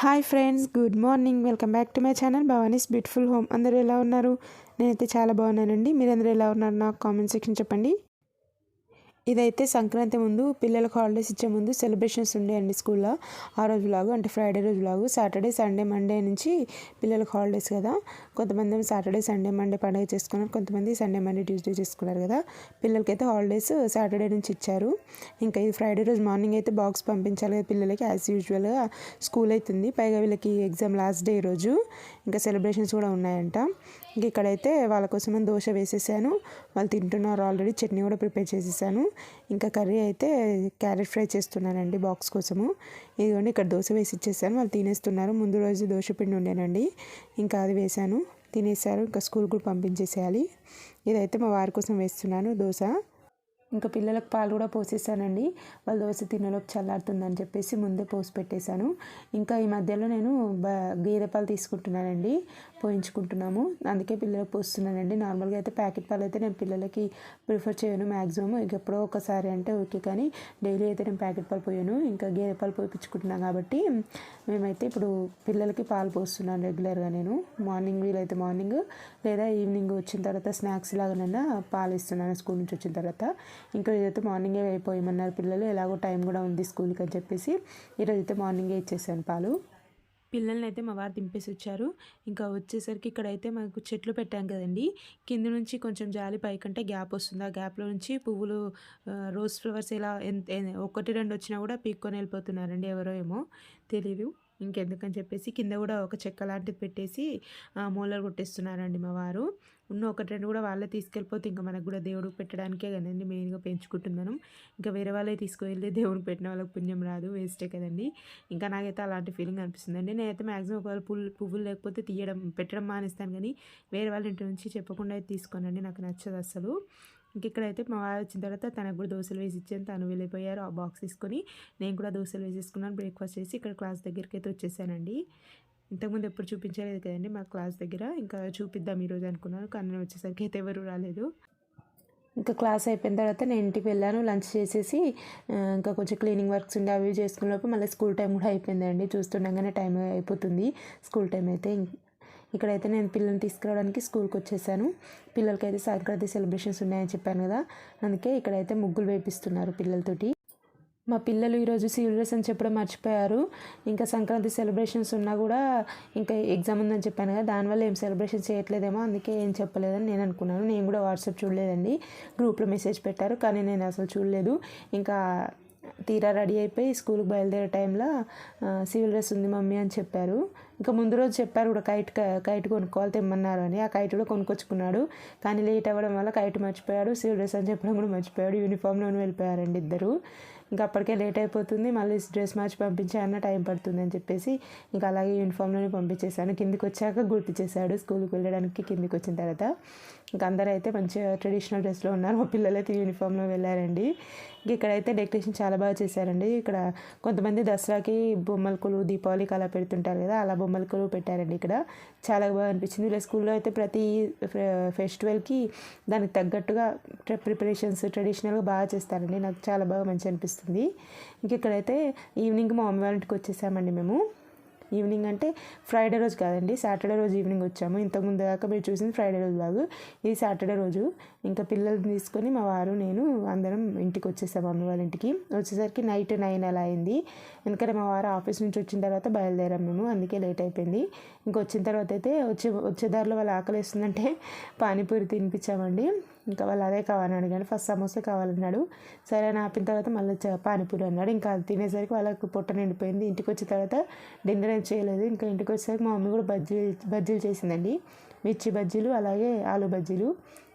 Hi friends good morning. Welcome back to my channel. Bhavani's beautiful home. అందరూ ఎలా ఉన్నారు? నేనైతే చాలా బాగున్నానండి. మీరందరూ ఎలా ఉన్నారు? నాకు కామెంట్ సెక్షన్ చెప్పండి. ఇదైతే సంక్రాంతి ముందు పిల్లలకు హాలిడేస్ ఇచ్చే ముందు సెలబ్రేషన్స్ ఉండేయండి స్కూల్లో. ఆ రోజు లాగు అంటే ఫ్రైడే రోజు లాగు సాటర్డే సండే మండే నుంచి పిల్లలకు హాలిడేస్ కదా. కొంతమంది సాటర్డే సండే మండే పండుగ చేసుకున్నారు కొంతమంది సండే మండే ట్యూస్డే చేసుకున్నారు కదా. పిల్లలకైతే హాలిడేస్ సాటర్డే నుంచి ఇచ్చారు. ఇంకా ఇది ఫ్రైడే రోజు మార్నింగ్ అయితే బాక్స్ పంపించాలి కదా పిల్లలకి యాజ్ యూజువల్గా స్కూల్ అవుతుంది పైగా వీళ్ళకి ఎగ్జామ్ లాస్ట్ డే రోజు. ఇంకా సెలబ్రేషన్స్ కూడా ఉన్నాయంట. ఇక్కడైతే వాళ్ళ కోసం దోశ వేసేసాను. వాళ్ళు తింటున్నారు ఆల్రెడీ. చట్నీ కూడా ప్రిపేర్ చేసేసాను. ఇంకా కర్రీ అయితే క్యారెట్ ఫ్రై చేస్తున్నానండి బాక్స్ కోసము. ఇదిగోండి ఇక్కడ దోశ వేసి ఇచ్చేసాను. వాళ్ళు తినేస్తున్నారు. ముందు రోజు దోశ పిండి ఉండేనండి. ఇంకా అది వేసాను. తినేసారు. ఇంకా స్కూల్ కూడా పంపించేసేయాలి. ఇదైతే మా వారి కోసం వేస్తున్నాను దోశ. ఇంకా పిల్లలకు పాలు కూడా పోసేసానండి. వాళ్ళు దోశ తినలోపు చల్లారుతుందని చెప్పేసి ముందే పోసి పెట్టేశాను. ఇంకా ఈ మధ్యలో నేను బ గేదె పాలు తీసుకుంటున్నానండి. పోయించుకుంటున్నాము. అందుకే పిల్లలకు పోస్తున్నానండి. నార్మల్గా అయితే ప్యాకెట్ పాలు అయితే నేను పిల్లలకి ప్రిఫర్ చేయను మ్యాక్సిమం ఇక ఎప్పుడో ఒకసారి అంటే ఓకే కానీ డైలీ అయితే నేను ప్యాకెట్ పాలు పోయాను. ఇంకా గేదె పాలు పోయించుకుంటున్నాను కాబట్టి మేమైతే ఇప్పుడు పిల్లలకి పాలు పోస్తున్నాను రెగ్యులర్గా నేను. మార్నింగ్ వీలైతే మార్నింగ్ లేదా ఈవినింగ్ వచ్చిన తర్వాత స్నాక్స్ లాగానైనా పాలు ఇస్తున్నాను స్కూల్ నుంచి వచ్చిన తర్వాత. ఇంకా ఇదైతే మార్నింగే అయిపోయమన్నారు పిల్లలు. ఎలాగో టైం కూడా ఉంది స్కూల్కి అని చెప్పేసి ఈరోజు అయితే మార్నింగే ఇచ్చేసాను పాలు. పిల్లల్ని అయితే మా వారు దింపేసి వచ్చారు ఇంకా వచ్చేసరికి ఇక్కడైతే మాకు చెట్లు పెట్టాం కదండి. కింద నుంచి కొంచెం జాలి పైకంటే గ్యాప్ వస్తుంది. ఆ గ్యాప్లో నుంచి పువ్వులు రోజ్ ఫ్లవర్స్ ఇలా ఎంత ఒకటి రెండు వచ్చినా కూడా పీక్కొని వెళ్ళిపోతున్నారండి ఎవరో ఏమో తెలియదు ఇంకెందుకని చెప్పేసి కింద కూడా ఒక చెక్క లాంటిది పెట్టేసి మూలలు కొట్టేస్తున్నారండి మా వారు. ఉన్న ఒకటి రెండు కూడా వాళ్ళే తీసుకెళ్ళిపోతే ఇంకా మనకు కూడా దేవుడికి పెట్టడానికే కదండి మెయిన్గా పెంచుకుంటున్నాను. ఇంకా వేరే వాళ్ళే తీసుకువెళ్ళి దేవుడికి పెట్టిన వాళ్ళకి పుణ్యం రాదు వేస్టే కదండి. ఇంకా నాకైతే అలాంటి ఫీలింగ్ అనిపిస్తుందండి నేనైతే మ్యాక్సిమం ఒకవేళ పువ్వులు పువ్వులు లేకపోతే తీయడం పెట్టడం మానేస్తాను కానీ వేరే వాళ్ళ ఇంటి నుంచి చెప్పకుండా అయితే తీసుకోనండి నాకు నచ్చదు అసలు ఇంక ఇక్కడైతే మా వారు వచ్చిన తర్వాత తనకు కూడా దోశలు వేసి ఇచ్చాను. తను వెళ్ళిపోయారు ఆ బాక్స్ తీసుకొని నేను కూడా దోశలు వేసేసుకున్నాను బ్రేక్ఫాస్ట్ చేసి ఇక్కడ క్లాస్ దగ్గరికి అయితే వచ్చేసానండి. ఇంతకుముందు ఎప్పుడు చూపించలేదు కదండి మా క్లాస్ దగ్గర. ఇంకా చూపిద్దాం ఈరోజు అనుకున్నాను కానీ వచ్చేసరికి అయితే ఎవరు రాలేదు. ఇంకా క్లాస్ అయిపోయిన తర్వాత నేను ఇంటికి వెళ్ళాను లంచ్ చేసేసి ఇంకా కొంచెం క్లీనింగ్ వర్క్స్ ఉండే అవి చేసుకున్నప్పుడు మళ్ళీ స్కూల్ టైం కూడా అయిపోయిందండి. చూస్తుండగానే టైం అయిపోతుంది స్కూల్ టైం అయితే. ఇక్కడైతే నేను పిల్లల్ని తీసుకురావడానికి స్కూల్కి వచ్చేసాను. పిల్లలకైతే సంక్రాంతి సెలబ్రేషన్స్ ఉన్నాయని చెప్పాను కదా అందుకే ఇక్కడైతే ముగ్గులు వేపిస్తున్నారు పిల్లలతోటి. మా పిల్లలు ఈరోజు సీరియస్ అని చెప్పడం మర్చిపోయారు. ఇంకా సంక్రాంతి సెలబ్రేషన్స్ ఉన్నా కూడా ఇంకా ఎగ్జామ్ ఉందని చెప్పాను కదా దానివల్ల ఏం సెలబ్రేషన్ చేయట్లేదేమో అందుకే ఏం చెప్పలేదని నేను అనుకున్నాను. నేను కూడా వాట్సాప్ చూడలేదండి. గ్రూప్లో మెసేజ్ పెట్టారు కానీ నేను అసలు చూడలేదు. ఇంకా తీరా రెడీ అయిపోయి స్కూల్కి బయలుదేరే టైంలో సివిల్ డ్రెస్ ఉంది మమ్మీ అని చెప్పారు. ఇంకా ముందు రోజు చెప్పారు కూడా కైట్ కైట్ కొనుక్కోవాలి తెమ్మన్నారు అని. ఆ కైట్ కూడా కొనుక్కొచ్చుకున్నాడు. కానీ లేట్ అవ్వడం వల్ల కైట్ మర్చిపోయాడు. సివిల్ డ్రెస్ అని చెప్పడం కూడా మర్చిపోయాడు. యూనిఫామ్లోనే వెళ్ళిపోయారండి ఇద్దరు. ఇంకా అప్పటికే లేట్ అయిపోతుంది. మళ్ళీ డ్రెస్ మార్చి పంపించాయన్న టైం పడుతుంది అని చెప్పేసి ఇంకా అలాగే యూనిఫామ్లోనే పంపించేశాను. కిందికి వచ్చాక గుర్తు చేశాడు. స్కూల్కి వెళ్ళడానికి కిందికి వచ్చిన తర్వాత. ఇంకా అందరూ అయితే మంచిగా ట్రెడిషనల్ డ్రెస్లో ఉన్నారు. మా పిల్లలు అయితే యూనిఫామ్లో వెళ్ళారండి. ఇంక ఇక్కడైతే డెకరేషన్ చాలా బాగా చేశారండి. ఇక్కడ కొంతమంది దసరాకి బొమ్మలకులు దీపావళికి అలా పెడుతుంటారు కదా అలా బొమ్మలకులు పెట్టారండి ఇక్కడ. చాలా బాగా అనిపించింది. ఇలా స్కూల్లో అయితే ప్రతి ఫెస్టివల్కి దానికి తగ్గట్టుగా ప్రిపరేషన్స్ ట్రెడిషనల్గా బాగా చేస్తారండి. నాకు చాలా బాగా మంచి అనిపిస్తుంది. ఇంక ఇక్కడైతే ఈవినింగ్ మా అమ్మ వాళ్ళ ఇంటికి వచ్చేసామండి మేము. ఈవినింగ్ అంటే ఫ్రైడే రోజు కాదండి సాటర్డే రోజు ఈవినింగ్ వచ్చాము. ఇంతకుముందు దాకా మీరు చూసింది ఫ్రైడే రోజు లాగు ఇది సాటర్డే రోజు ఇంకా పిల్లల్ని తీసుకొని మా వారు నేను అందరం ఇంటికి వచ్చేసాము అమ్మ వాళ్ళ ఇంటికి. వచ్చేసరికి నైట్ నైన్ అలా అయింది. ఎందుకంటే మా వారు ఆఫీస్ నుంచి వచ్చిన తర్వాత బయలుదేరాం మేము అందుకే లేట్ అయిపోయింది. ఇంకా వచ్చిన తర్వాత అయితే వచ్చే వచ్చే దారిలో వాళ్ళు ఆకలి వేస్తుందంటే పానీపూరి తినిపించామండి. ఇంకా వాళ్ళు అదే కావాలని అడిగాను ఫస్ట్ సమోసా కావాలన్నాడు. సరే అని ఆపిన తర్వాత మళ్ళీ చ- పానీపూరి అన్నాడు. ఇంకా అది తినేసరికి వాళ్ళకి పొట్ట నిండిపోయింది. ఇంటికి వచ్చిన తర్వాత డిన్నర్ ఏం చేయలేదు. ఇంకా ఇంటికి వచ్చేసరికి మా మమ్మీ కూడా బజ్జీలు బజ్జీలు చేసిందండి. మిర్చి బజ్జీలు అలాగే ఆలు బజ్జీలు.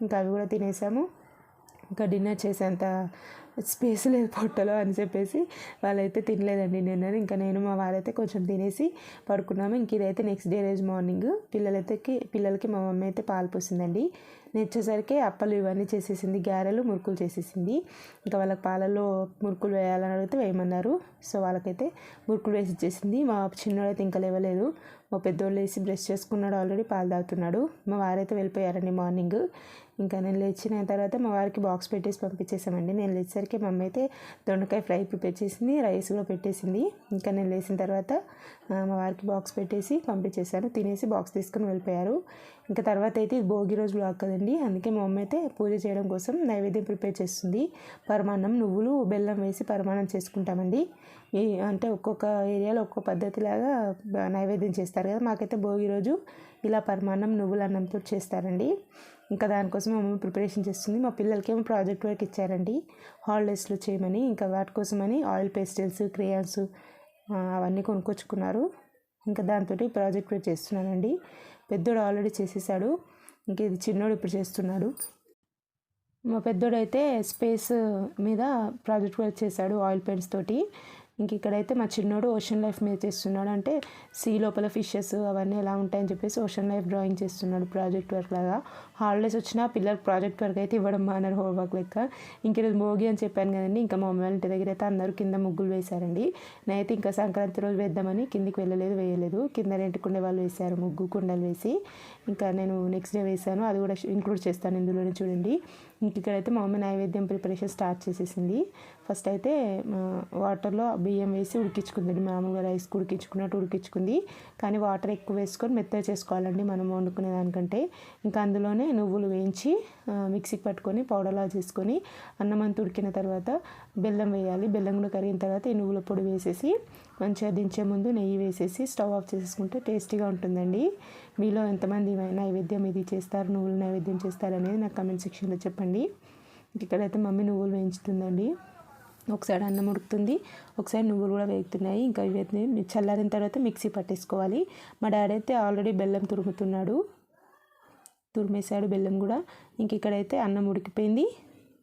ఇంకా అవి కూడా తినేసాము. ఇంకా డిన్నర్ చేసేంత స్పేస్ లేదు పొట్టలో అని చెప్పేసి వాళ్ళైతే తినలేదండి డిన్నర్. ఇంకా నేను మా వారైతే కొంచెం తినేసి పడుకున్నాము. ఇంక ఇదైతే నెక్స్ట్ డే రోజు మార్నింగ్. పిల్లలైతే పిల్లలకి మా మమ్మీ అయితే పాలు పోసిందండి. నేను వచ్చేసరికి అప్పలు ఇవన్నీ చేసేసింది గారెలు మురుకులు చేసేసింది. ఇంకా వాళ్ళకి పాలల్లో మురుకులు వేయాలని అడిగితే వేయమన్నారు. సో వాళ్ళకైతే మురుకులు వేసి ఇచ్చేసింది. మా చిన్నోడైతే ఇంకా లేవలేదు. మా పెద్దోళ్ళు వేసి బ్రష్ చేసుకున్నాడు ఆల్రెడీ పాలు తాగుతున్నాడు. మా వారైతే వెళ్ళిపోయారండి మార్నింగ్. ఇంకా నేను లేచిన తర్వాత మా వారికి బాక్స్ పెట్టేసి పంపించేసామండి. నేను లేచేసరికి మా అమ్మ అయితే దొండకాయ ఫ్రై ప్రిపేర్ చేసింది రైస్ కూడా పెట్టేసింది. ఇంకా నేను లేచిన తర్వాత మా వారికి బాక్స్ పెట్టేసి పంపించేశాను తినేసి బాక్స్ తీసుకుని వెళ్ళిపోయారు. ఇంకా తర్వాత అయితే ఇది భోగి రోజు బ్లాక్ కదండి. అందుకే మా అమ్మ అయితే పూజ చేయడం కోసం నైవేద్యం ప్రిపేర్ చేస్తుంది. పరమాన్నం నువ్వులు బెల్లం వేసి పరమాన్నం చేసుకుంటామండి. ఈ అంటే ఒక్కొక్క ఏరియాలో ఒక్కో పద్ధతిలాగా నైవేద్యం చేస్తారు కదా. మాకైతే భోగి రోజు ఇలా పరమాన్నం నువ్వుల అన్నంతో చేస్తారండి. ఇంకా దానికోసం మా మమ్మీ ప్రిపరేషన్ చేస్తుంది. మా పిల్లలకి ఏమో ప్రాజెక్ట్ వర్క్ ఇచ్చారండి. హాలిడేస్లో చేయమని ఇంకా వాటి కోసమని ఆయిల్ పేస్టిల్స్ క్రేయాన్స్ అవన్నీ కొనుక్కొచ్చుకున్నారు. ఇంకా దాంతో ప్రాజెక్ట్ వర్క్ చేస్తున్నానండి. పెద్దోడు ఆల్రెడీ చేసేసాడు. ఇంక ఇది చిన్నోడు ఇప్పుడు చేస్తున్నాడు. మా పెద్దోడైతే స్పేస్ మీద ప్రాజెక్ట్ వర్క్ చేశాడు ఆయిల్ పెయింట్స్ తోటి. ఇంక ఇక్కడైతే మా చిన్నోడు ఓషన్ లైఫ్ మీద చేస్తున్నాడు. అంటే సీ లోపల ఫిషెస్ అవన్నీ ఎలా ఉంటాయని చెప్పేసి ఓషన్ లైఫ్ డ్రాయింగ్ చేస్తున్నాడు ప్రాజెక్ట్ వర్క్ లాగా. హాలిడేస్ వచ్చినా పిల్లలకు ప్రాజెక్ట్ వర్క్ అయితే ఇవ్వడం మానరు హోంవర్క్ లెక్క. ఇంక ఈరోజు భోగి అని చెప్పాను కదండి ఇంకా మా అమ్మ వాళ్ళ ఇంటి దగ్గర అయితే అందరూ కింద ముగ్గులు వేశారండి. నేనైతే ఇంకా సంక్రాంతి రోజు వేద్దామని కిందికి వెళ్ళలేదు వేయలేదు. కింద రెంటుకుండే వాళ్ళు వేశారు ముగ్గు కుండలు వేసి. ఇంకా నేను నెక్స్ట్ డే వేశాను అది కూడా ఇంక్లూడ్ చేస్తాను ఇందులోనే చూడండి. ఇక్కడైతే మా మమ్మీ నైవేద్యం ప్రిపరేషన్ స్టార్ట్ చేసేసింది. ఫస్ట్ అయితే వాటర్లో బియ్యం వేసి ఉడికించుకుందండి మామూలుగా రైస్ ఉడికించుకున్నట్టు ఉడికించుకుంది. కానీ వాటర్ ఎక్కువ వేసుకొని మెత్తగా చేసుకోవాలండి మనం వండుకునే దానికంటే. ఇంకా అందులోనే నువ్వులు వేయించి మిక్సీకి పట్టుకొని పౌడర్లా చేసుకొని అన్నం అంతా ఉడికిన తర్వాత బెల్లం వేయాలి. బెల్లం కూడా కరిగిన తర్వాత ఈ నువ్వుల పొడి వేసేసి మంచిగా దించే ముందు నెయ్యి వేసేసి స్టవ్ ఆఫ్ చేసేసుకుంటే టేస్టీగా ఉంటుందండి. మీలో ఎంతమంది నైవేద్యం ఇది చేస్తారు నువ్వులు నైవేద్యం చేస్తారు అనేది నాకు కమెంట్ సెక్షన్లో చెప్పండి. ఇక్కడైతే మమ్మీ నువ్వులు వేయించుతుందండి. ఒకసారి అన్నం ఉడుకుతుంది ఒకసారి నువ్వులు కూడా వేగుతున్నాయి. ఇంకా ఇవైతే చల్లారిన తర్వాత మిక్సీ పట్టేసుకోవాలి. మా డాడీ అయితే ఆల్రెడీ బెల్లం తురుముతున్నాడు. తురిమేశాడు బెల్లం కూడా. ఇంక ఇక్కడైతే అన్నం ఉడికిపోయింది.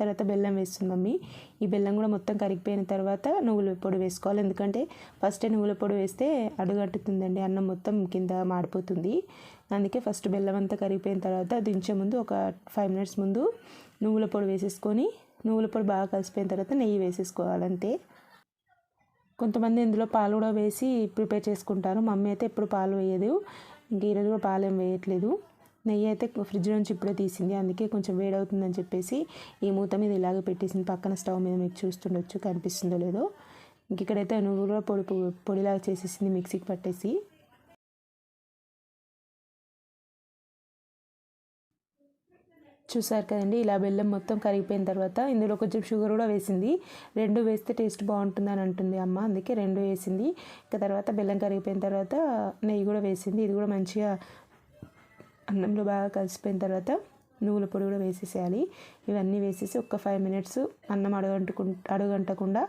తర్వాత బెల్లం వేస్తుంది మమ్మీ. ఈ బెల్లం కూడా మొత్తం కరిగిపోయిన తర్వాత నువ్వుల పొడి వేసుకోవాలి. ఎందుకంటే ఫస్ట్ నువ్వుల పొడి వేస్తే అడుగట్టుతుందండి. అన్నం మొత్తం కింద మాడిపోతుంది. అందుకే ఫస్ట్ బెల్లం అంతా కరిగిపోయిన తర్వాత దించే ముందు ఒక ఫైవ్ మినిట్స్ ముందు నువ్వుల పొడి వేసేసుకొని నువ్వుల పొడి బాగా కలిసిపోయిన తర్వాత నెయ్యి వేసేసుకోవాలి అంతే. కొంతమంది ఇందులో పాలు కూడా వేసి ప్రిపేర్ చేసుకుంటారు. మమ్మీ అయితే ఎప్పుడు పాలు వేయదు. ఇంక ఈరోజు కూడా పాలు ఏం వేయట్లేదు. నెయ్యి అయితే ఫ్రిడ్జ్ నుంచి ఇప్పుడే తీసింది. అందుకే కొంచెం వేడవుతుందని చెప్పేసి ఈ మూత మీద ఇలాగే పెట్టేసింది. పక్కన స్టవ్ మీద మీకు చూస్తుండొచ్చు కనిపిస్తుందో లేదో. ఇంక ఇక్కడైతే నువ్వు పొడి పొడిలాగా చేసేసింది మిక్సీకి పట్టేసి. చూసారు కదండి ఇలా బెల్లం మొత్తం కరిగిపోయిన తర్వాత ఇందులో కొంచెం షుగర్ కూడా వేసింది. రెండు వేస్తే టేస్ట్ బాగుంటుందని అంటుంది అమ్మ అందుకే రెండు వేసింది. ఇంకా తర్వాత బెల్లం కరిగిపోయిన తర్వాత నెయ్యి కూడా వేసింది. ఇది కూడా మంచిగా అన్నంలో బాగా కలిసిపోయిన తర్వాత నువ్వుల పొడి కూడా వేసేసేయాలి. ఇవన్నీ వేసేసి ఒక ఫైవ్ మినిట్స్ అన్నం అడగంటుకు అడగంటకుండా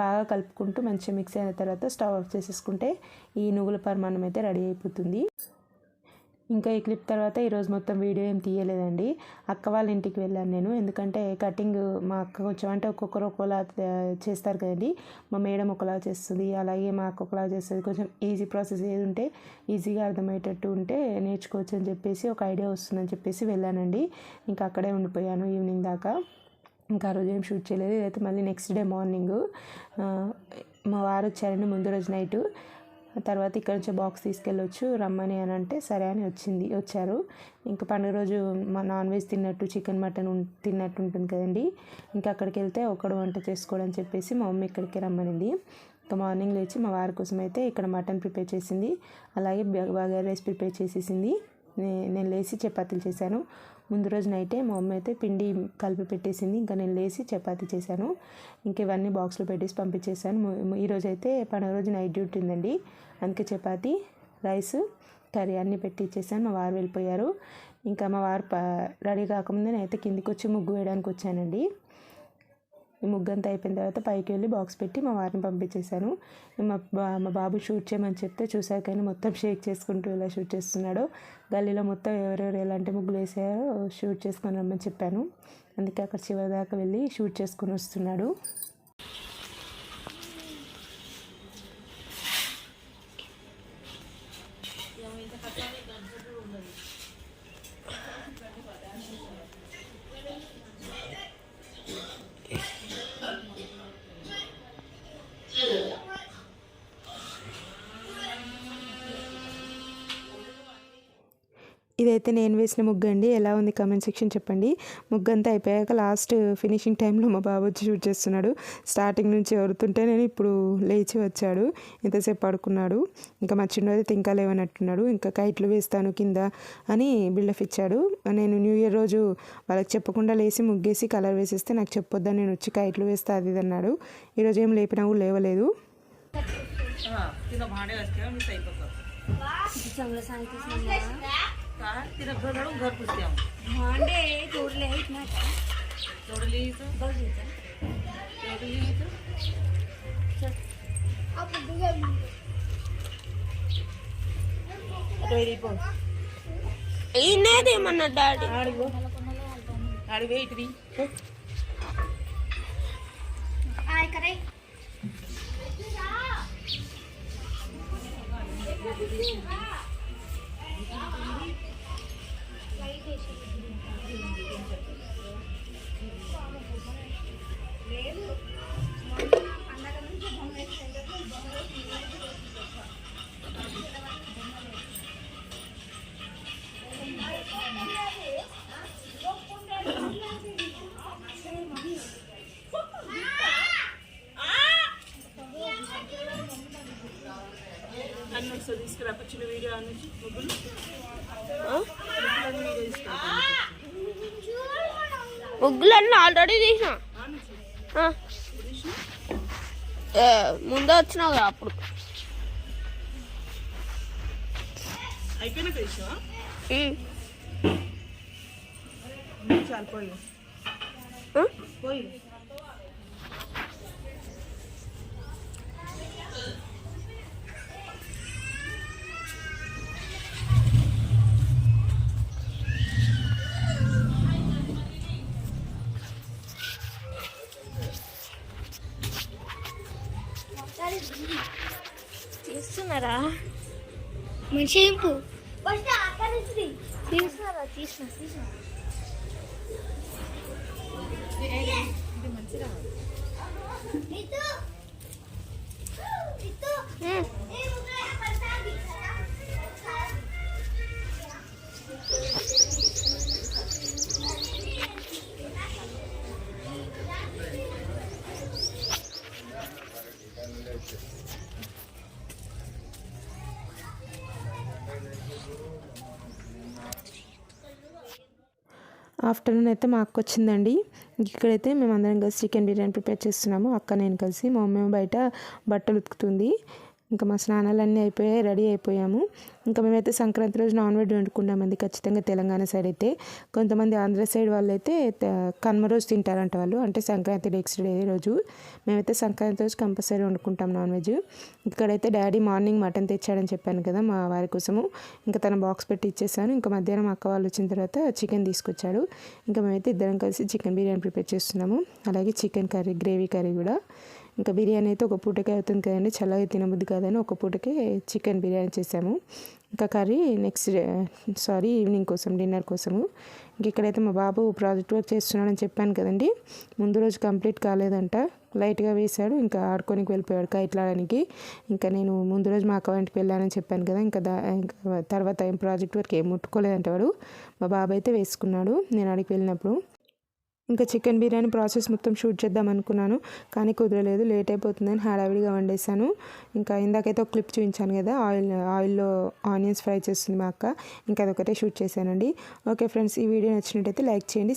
బాగా కలుపుకుంటూ మంచిగా మిక్స్ అయిన తర్వాత స్టవ్ ఆఫ్ చేసేసుకుంటే ఈ నువ్వుల పరమాన్నం అయితే రెడీ అయిపోతుంది. ఇంకా ఈ క్లిప్ తర్వాత ఈరోజు మొత్తం వీడియో ఏం తీయలేదండి. అక్క వాళ్ళ ఇంటికి వెళ్ళాను నేను. ఎందుకంటే కటింగ్ మా అక్క కొంచెం అంటే ఒక్కొక్కరు ఒక్కోలా చేస్తారు కదండి. మా మేడం ఒకలా చేస్తుంది అలాగే మా అక్క ఒకలా చేస్తుంది. కొంచెం ఈజీ ప్రాసెస్ ఏది ఉంటే ఈజీగా అర్థమయ్యేటట్టు ఉంటే నేర్చుకోవచ్చు అని చెప్పేసి ఒక ఐడియా వస్తుందని చెప్పేసి వెళ్ళానండి. ఇంకా అక్కడే ఉండిపోయాను ఈవినింగ్ దాకా. ఇంకా ఆ రోజు ఏం షూట్ చేయలేదు. ఇదైతే మళ్ళీ నెక్స్ట్ డే మార్నింగ్ మా వారు వచ్చారండి ముందు రోజు నైటు తర్వాత ఇక్కడ నుంచి బాక్స్ తీసుకెళ్ళొచ్చు రమ్మని అని అంటే సరే అని వచ్చింది వచ్చారు. ఇంకా పండుగ రోజు మా నాన్ వెజ్ తిన్నట్టు చికెన్ మటన్ తిన్నట్టు ఉంటుంది కదండి. ఇంకా అక్కడికి వెళ్తే ఒకడు వంట చేసుకోవడం చెప్పేసి మా మమ్మీ ఇక్కడికి రమ్మనింది. ఇంకా మార్నింగ్ లేచి మా వారి కోసం అయితే ఇక్కడ మటన్ ప్రిపేర్ చేసింది. అలాగే బ- బగారా రైస్ ప్రిపేర్ చేసేసింది. నే- నేను లేచి చపాతీలు చేశాను. ముందు రోజు నైటే మా అమ్మ అయితే పిండి కలిపి పెట్టేసింది. ఇంకా నేను లేచి చపాతి చేశాను. ఇంకా ఇవన్నీ బాక్స్లో పెట్టేసి పంపించేశాను. ము- ఈరోజు అయితే పండుగ రోజు నైట్ డ్యూటీ ఉందండి. అందుకే చపాతి రైస్ కర్రీ అన్నీ పెట్టి ఇచ్చేసాను. మా వారు వెళ్ళిపోయారు. ఇంకా మా వారు రెడీ కాకముందే నేనైతే కిందికి వచ్చి ముగ్గు వేయడానికి వచ్చానండి. ముగ్గంతా అయిపోయిన తర్వాత పైకి వెళ్ళి బాక్స్ పెట్టి మా వారిని పంపించేశాను. మా మా బాబు షూట్ చేయమని చెప్తే చూసాకైనా మొత్తం షేక్ చేసుకుంటూ ఇలా షూట్ చేస్తున్నాడు గల్లీలో మొత్తం ఎవరెవరు ఎలాంటి ముగ్గులు వేసారో షూట్ చేసుకొని రమ్మని చెప్పాను. అందుకే అక్కడ చివరి దాకా వెళ్ళి షూట్ చేసుకొని వస్తున్నాడు. ఇదైతే నేను వేసిన ముగ్గు అండి ఎలా ఉంది కామెంట్ సెక్షన్ చెప్పండి ముగ్గు అంతా అయిపోయాక లాస్ట్ ఫినిషింగ్ టైంలో మా బాబు వచ్చి షూట్ చేస్తున్నాడు స్టార్టింగ్ నుంచి ఎవరుతుంటే నేను ఇప్పుడు లేచి వచ్చాడు ఇంతసేపు పడుకున్నాడు ఇంకా మా చిన్న అయితే ఇంకా లేవనట్టున్నాడు ఇంకా కైట్లు వేస్తాను కింద అని బిల్డప్ ఇచ్చాడు నేను న్యూ ఇయర్ రోజు వాళ్ళకి చెప్పకుండా లేచి ముగ్గేసి కలర్ వేసేస్తే నాకు చెప్పొద్దని నేను వచ్చి కైట్లు వేస్తా అది ఇది అన్నాడు ఈరోజు ఏం లేపినా కూడా లేవలేదు हा तिनं भांडे असते मी स्वयंपाक करतो किती चांगलं सांगतेस मला का तिला घर झाडून घर पुसते आम्ही भांडे जोडले आहेत ना जोडली इथं बघ इथं जोडली इथं रेडी बघ ಇನ್ನೇ ಇದೆ ಮನ್ನ ಡ್ಯಾಡಿ ಆಡಿಗೋ ಆಡಿಗೆ ಇಟ್ರಿ ಆಯ್ ಕರೆ Thank you. నుంచి ముగ్గులు ముగ్గులన్నీ వీడియో తీసుకురా ముగ్గులన్నీ ఆల్రెడీ తీసిన. ముందే వచ్చినావు కదా అప్పుడు. చాలు పోయి. ఆ? పోయి. మనిషి ఇంపు తీసినారా తీసిన తీసిన ఆఫ్టర్నూన్ అయితే మా అక్క వచ్చిందండి. ఇక్కడైతే మేము అందరం కలిసి చికెన్ బిర్యానీ ప్రిపేర్ చేస్తున్నాము. అక్క నేను కలిసి మా మమ్మీ బయట బట్టలు ఉతుకుతుంది. ఇంకా మా స్నానాలన్నీ అయిపోయాయి రెడీ అయిపోయాము. ఇంకా మేమైతే సంక్రాంతి రోజు నాన్ వెజ్ వండుకుంటామండి ఖచ్చితంగా తెలంగాణ సైడ్ అయితే. కొంతమంది ఆంధ్ర సైడ్ వాళ్ళు అయితే కనుమ రోజు తింటారంట వాళ్ళు. అంటే సంక్రాంతి నెక్స్ట్ డే రోజు. మేమైతే సంక్రాంతి రోజు కంపల్సరీ వండుకుంటాం నాన్ వెజ్. ఇక్కడైతే డాడీ మార్నింగ్ మటన్ తెచ్చాడని చెప్పాను కదా మా వారి కోసము. ఇంకా తన బాక్స్ పెట్టి ఇచ్చేసాను. ఇంకా మధ్యాహ్నం అక్క వాళ్ళు వచ్చిన తర్వాత చికెన్ తీసుకొచ్చాడు. ఇంకా మేమైతే ఇద్దరం కలిసి చికెన్ బిర్యానీ ప్రిపేర్ చేస్తున్నాము. అలాగే చికెన్ కర్రీ గ్రేవీ కర్రీ కూడా. ఇంకా బిర్యానీ అయితే ఒక పూటకే అవుతుంది కదండి. చల్లగా తినబుద్ది కాదని ఒక పూటకే చికెన్ బిర్యానీ చేసాము. ఇంకా curry next day sorry evening కోసం డిన్నర్ కోసము. ఇంక ఇక్కడైతే మా బాబు ప్రాజెక్ట్ వర్క్ చేస్తున్నాడని చెప్పాను కదండి. ముందు రోజు కంప్లీట్ కాలేదంట. లైట్గా వేశాడు ఇంకా ఆడుకోనికి వెళ్ళిపోయాడు కైట్లాడడానికి. ఇంకా నేను ముందు రోజు మా అక్క ఇంటికి వెళ్ళానని చెప్పాను కదా ఇంకా దా ఇంకా తర్వాత ఏం ప్రాజెక్ట్ వర్క్ ఏం ముట్టుకోలేదంట వాడు. మా బాబు అయితే వేసుకున్నాడు నేను అడిగి వెళ్ళినప్పుడు. ఇంకా చికెన్ బిర్యానీ ప్రాసెస్ మొత్తం షూట్ చేద్దాం అనుకున్నాను కానీ కుదరలేదు లేట్ అయిపోతుందని హడావిడిగా వండేసాను ఇంకా ఇందాకైతే ఒక క్లిప్ చూపించాను కదా ఆయిల్ ఆయిల్లో ఆనియన్స్ ఫ్రై చేస్తుంది మా అక్క ఇంకా అదొకటే షూట్ చేశానండి. ఓకే ఫ్రెండ్స్ ఈ వీడియో నచ్చినట్టయితే లైక్ చేయండి